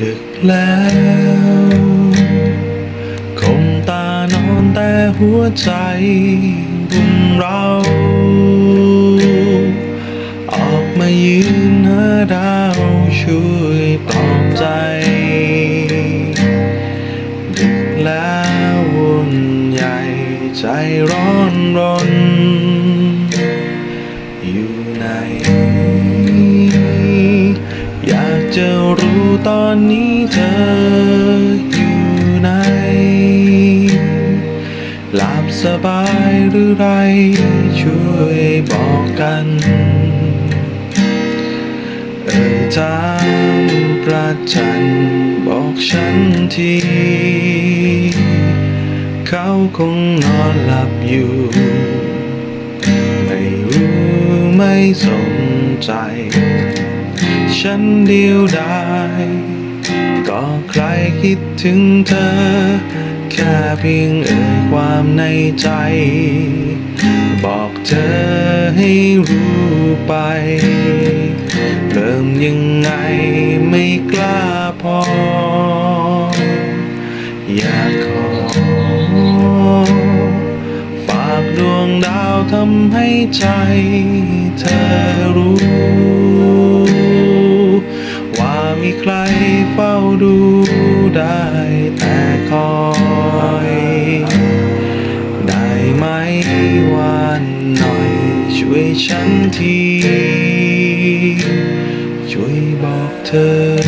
ดึกแล้ว คงตานอนแต่หัวใจรุมเรา ออกมายืนหาดาวช่วยปลอบใจ ดึกแล้ววุ่นใหญ่ใจร้อนรนอยู่ไหน จะรู้ตอนนี้เธออยู่ไหนหลับสบายหรือไร ช่วยบอกกันเอ่ยถามพระจันบอกฉันทีเขาคงนอนหลับอยู่ ไม่รู้ไม่สนใจ ฉันเดียวดายก็ใครคิดถึงเธอ แค่เพียงเอ่ยความในใจ บอกเธอให้รู้ไป เริ่มยังไงไม่กล้าพอ อยากขอ ฝากดวงดาวทำให้ใจเธอรู้ ดูได้แต่คอยได้ไหมวันหน่อย ช่วยฉันที ช่วยบอกเธอ